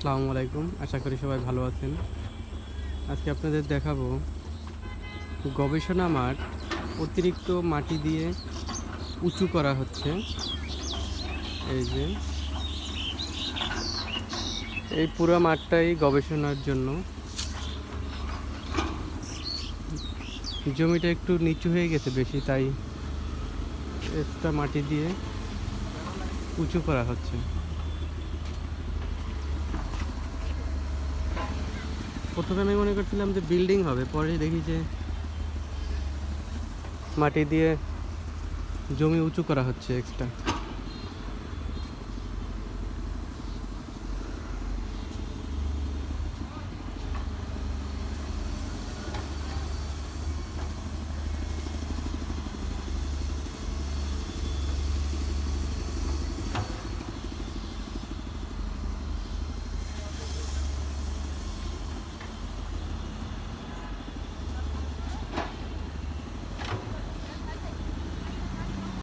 আসসালামু আলাইকুম। আশা করি সবাই ভালো আছেন। আজকে আপনাদের দেখাবো গবেষণা মাঠ অতিরিক্ত মাটি দিয়ে উঁচু করা হচ্ছে। এই যে। এই পুরো মাঠটাই গবেষণার জন্য। জমিটা একটু নিচু হয়ে গেছে বেশি, তাই এক্সট্রা মাটি দিয়ে উঁচু করা হচ্ছে। প্রথমে আমি মনে করছিলাম যে বিল্ডিং হবে, পরে দেখি যে মাটি দিয়ে জমি উঁচু করা হচ্ছে এক্সট্রা